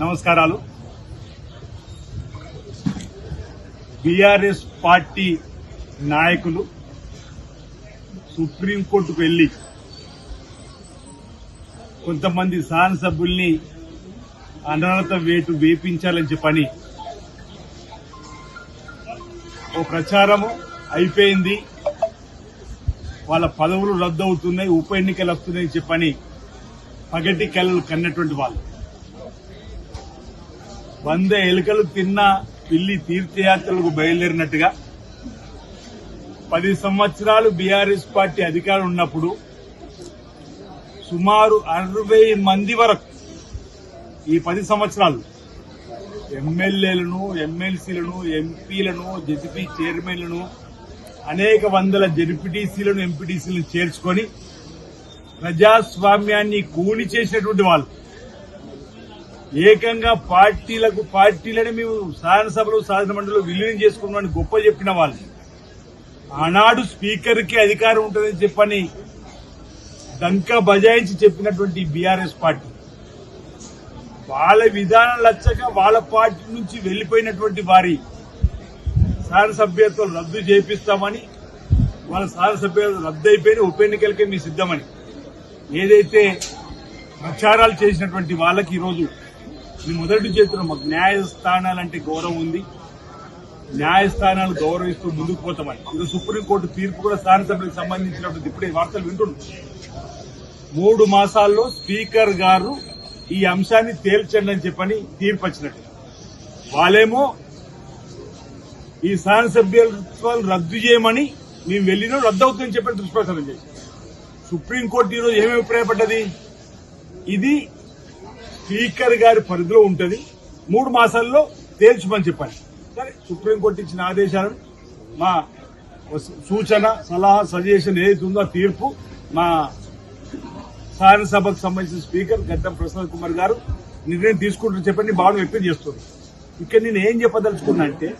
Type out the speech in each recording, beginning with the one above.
నమస్కారాలు. BRS party నాయకులు సుప్రీంకోర్టుకు వెళ్ళి కొంతమంది శాసనసభ్యుల్ని అనర్హత వేటు వేపించాలని చెప్పని ఓ ప్రచారము అయిపోయింది. వాళ్ళ పదవులు రద్దు అవుతున్నాయి ఉప ఎన్నికలు వస్తున్నాయని చెప్పని పగటి కళ్ళు కన్నటువంటి వాళ్ళు. వంద ఎలుకలు తిన్న పిల్లి తీర్థయాత్రలకు బయలుదేరినట్టుగా. పది సంవత్సరాలు బీఆర్ఎస్ పార్టీ అధికారం ఉన్నప్పుడు సుమారు అరవై మంది వరకు ఈ పది సంవత్సరాలు ఎమ్మెల్యేలను ఎమ్మెల్సీలను ఎంపీలను జెడ్పీ చైర్మన్లను అనేక వందల జెడ్పీటీసీలను ఎంపీటీసీలను చేర్చుకొని ప్రజాస్వామ్యాన్ని కూలి చేసినటువంటి వాళ్ళు ఏకంగా పార్టీలకు పార్టీలని మేము శాసనసభలో శాసన మండలిలో విలీనం చేసుకున్నామని గొప్ప చెప్పిన వాళ్ళు ఆనాడు స్పీకర్కి అధికారం ఉంటుందని చెప్పని దంక బజాయించి చెప్పినటువంటి బీఆర్ఎస్ పార్టీ. వాళ్ళ విధానం లచ్చక వాళ్ళ పార్టీ నుంచి వెళ్ళిపోయినటువంటి వారి శాసనసభ్యత్వం రద్దు చేపిస్తామని వాళ్ళ శాసనసభ్యత్వం రద్దు అయిపోయిన ఉప ఎన్నికలకే మీ సిద్ధమని. ఏదైతే ప్రచారాలు చేసినటువంటి వాళ్ళకి ఈరోజు మీ మొదటి చేతిలో మాకు న్యాయస్థానాలంటే గౌరవం ఉంది. న్యాయస్థానాలు గౌరవిస్తూ ముందుకు పోతామని. ఇది సుప్రీంకోర్టు తీర్పు కూడా స్థాన సభ్యులకు సంబంధించినప్పుడు ఇప్పుడే వార్తలు వింటున్నాం మూడు మాసాల్లో స్పీకర్ గారు ఈ అంశాన్ని తేల్చండి అని చెప్పని తీర్పు వచ్చినట్టు. వాళ్ళేమో ఈ శాసనసభ్యత్వాలు రద్దు చేయమని మేము వెళ్ళినా రద్దు అవుతుందని చెప్పని దుష్ప్రచారం చేసి సుప్రీంకోర్టు ఈరోజు ఏమి అభిప్రాయపడ్డది? ఇది స్పీకర్ గారి పరిధిలో ఉంటుంది. మూడు మాసాల్లో తేల్చమని చెప్పాలి. సరే సుప్రీంకోర్టు ఇచ్చిన ఆదేశాలను మా సూచన సలహా సజెషన్ ఏదైతే ఉందో తీర్పు మా శాసనసభకు సంబంధించిన స్పీకర్ గద్దం ప్రసాద్ కుమార్ గారు నిర్ణయం తీసుకుంటారు చెప్పని భావన వ్యక్తం చేస్తుంది ఇక్కడ నేను ఏం చెప్పదలుచుకున్నా అంటే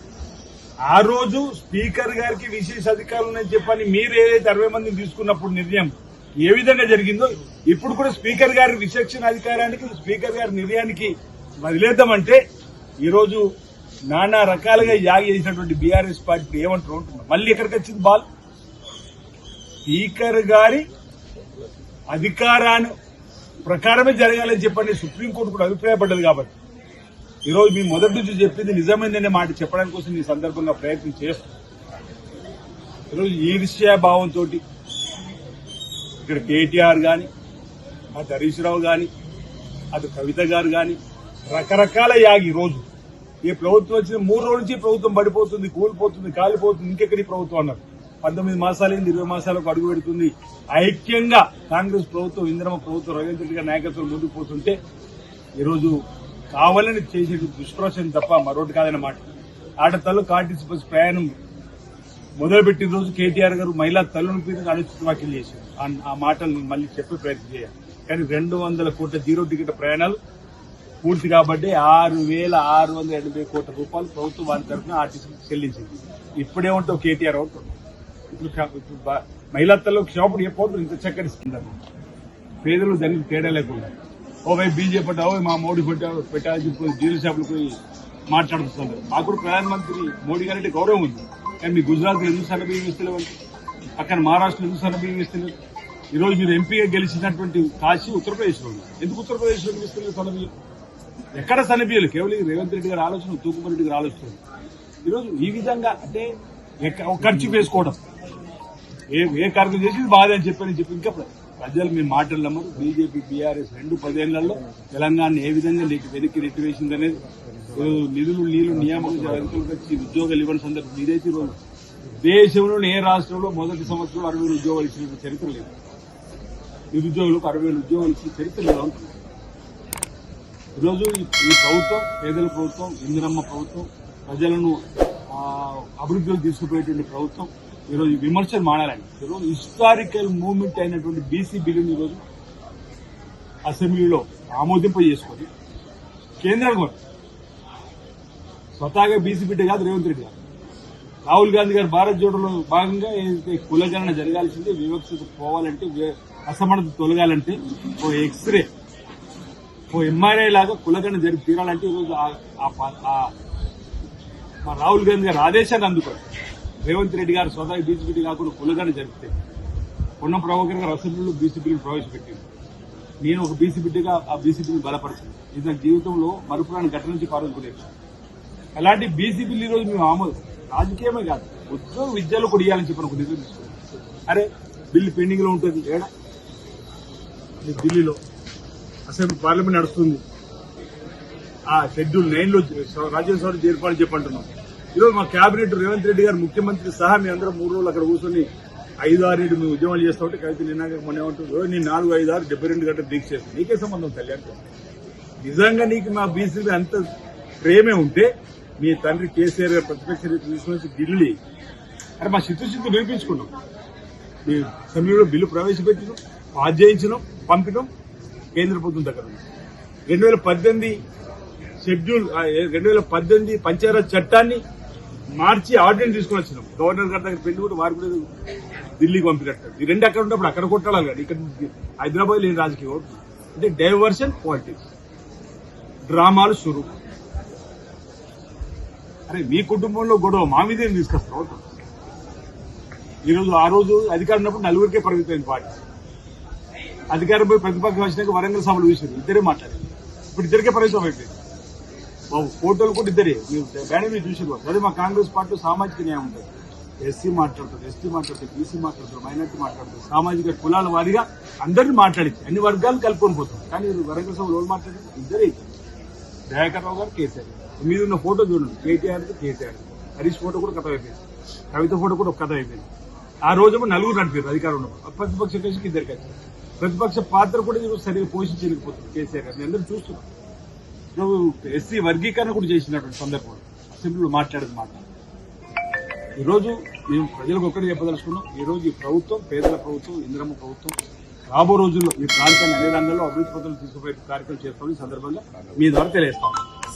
ఆ రోజు స్పీకర్ గారికి విశేష అధికారులు ఉన్నాయని చెప్పని మీరు ఏదైతే అరవై మందిని తీసుకున్నప్పుడు నిర్ణయం ఏ విధంగా జరిగిందో ఇప్పుడు కూడా స్పీకర్ గారి విచక్షణ అధికారానికి స్పీకర్ గారి నిర్ణయానికి వదిలేద్దామంటే ఈరోజు నానా రకాలుగా యాగ చేసినటువంటి బీఆర్ఎస్ పార్టీ ఏమంటారు అంటున్నారు మళ్ళీ ఎక్కడికి వచ్చింది బాల్? స్పీకర్ గారి అధికారాన్ని ప్రకారమే జరగాలని చెప్పండి సుప్రీంకోర్టు కూడా అభిప్రాయపడ్డది కాబట్టి. ఈరోజు మీ మొదటి నుంచి చెప్పింది నిజమైందనే మాట చెప్పడానికి కోసం ఈ సందర్భంగా ప్రయత్నం చేస్తాం. ఈరోజు విషయ భావంతో ఇక్కడ కేటీఆర్ కానీ అటు హరీష్ రావు కానీ అటు కవిత గారు కానీ రకరకాల యాగి రోజు. ఈ ప్రభుత్వం వచ్చిన మూడు రోజుల నుంచి ప్రభుత్వం పడిపోతుంది కూలిపోతుంది కాలిపోతుంది ఇంకెక్కడి ప్రభుత్వం అన్నారు. పంతొమ్మిది మాసాలైంది ఇరవై మాసాలకు అడుగు పెడుతుంది. ఐక్యంగా కాంగ్రెస్ ప్రభుత్వం ఇంద్రమ ప్రభుత్వం రవీంద్ర రెడ్డి గారి నాయకత్వం ముందుకు పోతుంటే ఈరోజు కావాలని చేసే దుష్ప్రచారం తప్ప మరొకటి కాదన్న మాట. ఆడతల్లు కార్టీసీ బస్సు ప్రయాణం మొదలుపెట్టిన రోజు కేటీఆర్ గారు మహిళా తల్లుని మీద అనుచిత వ్యాఖ్యలు చేశారు. ఆ మాటలు మళ్ళీ చెప్పే ప్రయత్నం చేయాలి. కానీ రెండు వందల కోట్ల జీరో టికెట్ ప్రయాణాలు పూర్తి కాబట్టి ఆరు వేల ఆరు వందల ఎనభై కోట్ల రూపాయలు ప్రభుత్వం వారి తరఫున ఆర్టీసీకి చెల్లించింది. ఇప్పుడే ఉంటావు కేటీఆర్ అవుతాడు ఇప్పుడు కా- మహిళా చెప్పవద్దు ఇంత చక్కటి స్కీమ్ పేదలు దానికి తేడా లేకుండా. ఓ వైపు బీజేపీ పట్ట మా మోడీ పెట్టావు పెట్టాలని చెప్పి జీరో షాపులు పోయి మాట్లాడుతున్నారు. మాకు కూడా ప్రధానమంత్రి మోడీ గారి గౌరవం ఉంది. కానీ మీ గుజరాత్ ఎందుకు సన్న బియ్యం అక్కడ మహారాష్ట్ర ఎందుకు సన్న ఈరోజు ఈ రోజు మీరు ఎంపీగా గెలిచినటువంటి కాశీ ఉత్తరప్రదేశ్లో ఉంది. ఎందుకు ఉత్తరప్రదేశ్లో ఇస్తలేదు సన్న ఎక్కడ సన్న కేవలం రేవంత్ రెడ్డి గారి ఆలోచన తూకుమరెడ్డి రెడ్డి గారి ఆలోచన. ఈరోజు ఈ విధంగా అంటే ఎక్క- ఖర్చు వేసుకోవడం. ఏ ఏ కార్యక్రమం చేసి బాధ అని చెప్పని చెప్పి ఇంకా ప్రజలు మీ మాటలు నమ్మరు. బీజేపీ బీఆర్ఎస్ రెండు పదేళ్ళలో తెలంగాణ ఏ విధంగా నీకు వెనక్కి నెట్టివేసింది అనేది నిధులు నీళ్ళు నియామకం వచ్చి ఉద్యోగాలు ఇవ్వని సందర్భం ఇదైతే ఈరోజు దేశంలోని ఏ రాష్ట్రంలో మొదటి సంవత్సరంలో అరవై ఉద్యోగాలు ఇచ్చిన చరిత్ర లేదు. నిరుద్యోగులకు అరవై వేల ఉద్యోగాలు ఇచ్చిన చరిత్ర లేదు అంటున్నారు. ఈరోజు ఈ ప్రభుత్వం పేదల ప్రభుత్వం ఇందిరమ్మ ప్రభుత్వం ప్రజలను అభివృద్ధిలోకి తీసుకుపోయేటువంటి ప్రభుత్వం ఈరోజు విమర్శలు మానాలని ఈరోజు హిస్టారికల్ మూవ్మెంట్ అయినటువంటి బీసీ బిల్లుని ఈరోజు అసెంబ్లీలో ఆమోదింప చేసుకొని కేంద్రానికి పంపారు. స్వతహాగా బీసీ బిడ్డ కాదు రేవంత్ రెడ్డి గారు రాహుల్ గాంధీ గారు భారత్ జోడోలో భాగంగా ఏదైతే కులగణన జరగాల్సిందే వివక్షత పోవాలంటే అసమానత తొలగాలంటే ఓ ఎక్స్రే ఓ ఎంఆర్ఐ లాగా కులగణ జరిగి తీరాలంటే ఈరోజు ఆ- మా రాహుల్ గాంధీ గారు ఆదేశాన్ని అందుకోరు. రేవంత్ రెడ్డి గారు స్వతహా బీసీపీ కాకుండా కులగణ జరిపితే ఉన్న ప్రభాకర్ గారు అసెంబ్లీలో బీసీపీని ప్రవేశపెట్టింది నేను ఒక బీసీబిడ్డగా ఆ బీసీపీని బలపరచాను. ఇది నా జీవితంలో మరుపురాని ఘటన నుంచి పాల్గొనేది అలాంటి బీసీపీలు ఈరోజు మేము ఆమోదం. రాజకీయమే కాదు ఉద్యోగ విద్యలో కూడా ఇవ్వాలని చెప్పిన ఒక నిర్ణయం అరే బిల్లు పెండింగ్లో ఉంటుంది. ఏడా? ఢిల్లీలో అసెంబ్లీ పార్లమెంట్ నడుస్తుంది. ఆ షెడ్యూల్ నైన్లో రాజ్యసభ ఏర్పాటు చెప్పంటున్నాం. ఈరోజు మా కేబినెట్ రేవంత్ రెడ్డి గారు ముఖ్యమంత్రి సహా మీ అందరం మూడు రోజులు అక్కడ కూర్చొని ఐదు ఆరు ఏడు మేము ఉద్యమాలు చేస్తా ఉంటే కవిత నిన్నాక మొన్న ఏమంటుంది నేను నాలుగు ఐదు ఆరు డెబ్బై రెండు గంటలు దీక్ష చేస్తాను నీకే సంబంధం తల్లి అంటే నిజంగా నీకు మా బీసీపీ అంత ప్రేమే ఉంటే మీ తండ్రి కేసీఆర్ గారు ప్రతిపక్ష నేత తీసుకొచ్చి ఢిల్లీ అరే మా చిత్తశుద్ధి నిరూపించుకున్నాం. మీ అసెంబ్లీలో బిల్లు ప్రవేశపెట్టినాం. పాస్ పంపడం కేంద్ర ప్రభుత్వం దగ్గర ఉంది. రెండు వేల పద్దెనిమిది షెడ్యూల్ రెండు వేల పద్దెనిమిది పంచాయతీరాజ్ చట్టాన్ని మార్చి ఆర్డినెన్స్ తీసుకుని వచ్చినాం గవర్నర్ గారి దగ్గర పెళ్ళి కూడా వారి కూడా ఢిల్లీకి పంపినట్టు ఈ రెండు అక్కడ ఉన్నప్పుడు అక్కడ కొట్టాలి కానీ ఇక్కడ హైదరాబాద్ లేని రాజకీయ ఓట్లు అంటే డైవర్షన్ పాలిటిక్స్. డ్రామాలు షురు. అరే మీ కుటుంబంలో గొడవ మా మీదే తీసుకొస్తాం ఈ రోజు ఆ రోజు అధికారం ఉన్నప్పుడు నలుగురికే పరిమితమైన పార్టీ. అధికారం పోయి ప్రతిపక్షం వచ్చినాక వరంగల్ సభలు చూసారు ఇద్దరే మాట్లాడారు. ఇప్పుడు ఇద్దరికే పరిమితం అయిపోయింది. బాబు ఫోటోలు కూడా ఇద్దరే. మీరు బ్యానర్ మీరు చూసారు అదే మా కాంగ్రెస్ పార్టీ సామాజిక న్యాయం ఉంటుంది ఎస్సీ మాట్లాడతారు ఎస్టీ మాట్లాడతారు బీసీ మాట్లాడతారు మైనార్టీ మాట్లాడతారు సామాజిక కులాల వారిగా అందరిని మాట్లాడింది. అన్ని వర్గాలు కలుపుకొని పోతాం కానీ వీళ్ళు వరంగల్ సభలో ఎవరు మాట్లాడారు? ఇద్దరే. దయాకర్ రావు గారు. కేసీఆర్ మీద ఉన్న ఫోటో చూడండి. కేటీఆర్ కేసీఆర్ హరీష్ ఫోటో కూడా కథ అయిపోయింది. కవిత ఫోటో కూడా ఒక కథ అయిపోయింది. ఆ రోజు నలుగురు నడిపారు అధికారంలో. ప్రతిపక్ష కలిసి ఇద్దరికి వచ్చారు. ప్రతిపక్ష పాత్ర కూడా ఈరోజు సరిగ్గా పోషించలేకపోతుంది కేసీఆర్ గారిని. అందరూ చూస్తున్నాం నువ్వు ఎస్సీ వర్గీకరణ కూడా చేసినటువంటి సందర్భం అసెంబ్లీలో మాట్లాడేది మాట. ఈరోజు మేము ప్రజలకు ఒక్కటి చెప్పదలుచుకున్నాం. ఈ రోజు ఈ ప్రభుత్వం పేదల ప్రభుత్వం ఇంద్రమ్మ ప్రభుత్వం రాబో రోజుల్లో ఈ ప్రాంతాన్ని అన్ని రంగాల్లో అభివృద్ధి పద్ధతులు తీసుకుపోయే కార్యక్రమం చేస్తామని సందర్భంగా మీ ద్వారా తెలియస్తాం